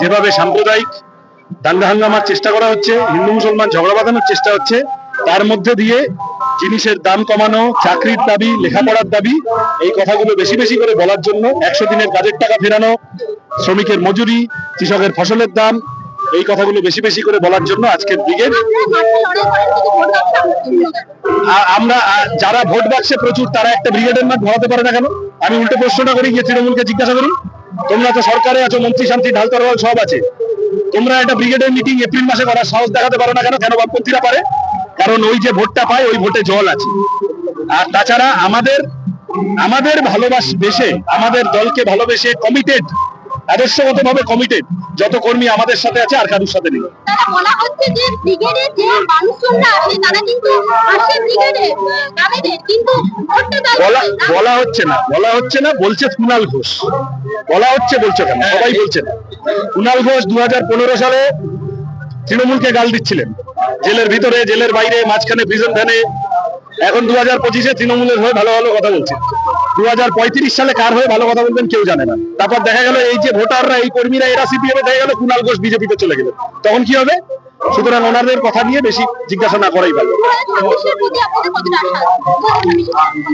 যেভাবে সাম্প্রদায়িক দাঙ্গা হাঙ্গামার চেষ্টা করা হচ্ছে, হিন্দু মুসলমান ঝগড়া বাঁধানোর চেষ্টা হচ্ছে, তার মধ্যে দিয়ে জিনিসের দাম কমানো, চাকরির দাবি, লেখাপড়ার দাবি, এই কথাগুলো বেশি বেশি করে বলার জন্য একশো দিনের কাজের টাকা ফেরানো, শ্রমিকের মজুরি, কৃষকের ফসলের দাম, এই কথাগুলো বেশি বেশি করে বলার জন্য আজকের দিকে আমরা যারা ভোট বাক্সে প্রচুর, তারা একটা ব্রিগেডের মাঠ ভরাতে পারে না কেন? আমি উল্টো প্রশ্নটা করি, গিয়ে তৃণমূলকে জিজ্ঞাসা করুন। তোমরা তো সরকারে আছো, মন্ত্রী শান্তি ঢাল তরোয়াল সব আছে। তোমরা একটা ব্রিগেডের মিটিং এপ্রিল মাসে করার সাহস দেখাতে পারো না কেন? কেন বামপন্থীরা পারে? কারণ ওই যে ভোটটা পায়, ওই ভোটে জল আছে। আর তাছাড়া আমাদের আমাদের ভালোবাস বেশে আমাদের দলকে ভালোবেসে কমিটেড আদর্শগত ভাবে কমিটেড যত কর্মী আমাদের সাথে আছে আর কারুর সাথে নেই। তারা হচ্ছে যে ব্রিগেডে যে মানুষজনরা আসে তারা কিন্তু আসে বলা হচ্ছে না। বলা হচ্ছে না বলছে কুণাল ঘোষ। বলা হচ্ছে বলছো কেন? সবাই বলছে না। কুণাল ঘোষ দু সালে তৃণমূলকে গাল দিচ্ছিলেন। জেলের ভিতরে জেলের বাইরে মাঝখানে প্রিজন ভ্যানে এখন দু হাজার পঁচিশে তৃণমূলের হয়ে ভালো ভালো কথা বলছে। দু হাজার পঁয়ত্রিশ সালে কার হয়ে ভালো কথা বলবেন কেউ জানে না। তারপর দেখা গেল এই যে ভোটাররা এই কর্মীরা এরা সিপিএম দেখা গেল কুণাল ঘোষ বিজেপিতে চলে গেল। তখন কি হবে? সুতরাং ওনাদের কথা নিয়ে বেশি জিজ্ঞাসা না করাই ভালো।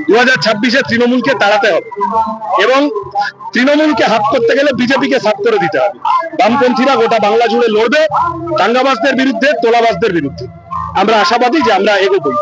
দু হাজার ছাব্বিশে তৃণমূলকে তাড়াতে হবে এবং তৃণমূলকে হাত করতে গেলে বিজেপিকে সাফ করে দিতে হবে। বামপন্থীরা গোটা বাংলা জুড়ে লড়বে দাঙ্গাবাজদের বিরুদ্ধে তোলাবাসদের বিরুদ্ধে। আমরা আশাবাদী যে আমরা এগোবই।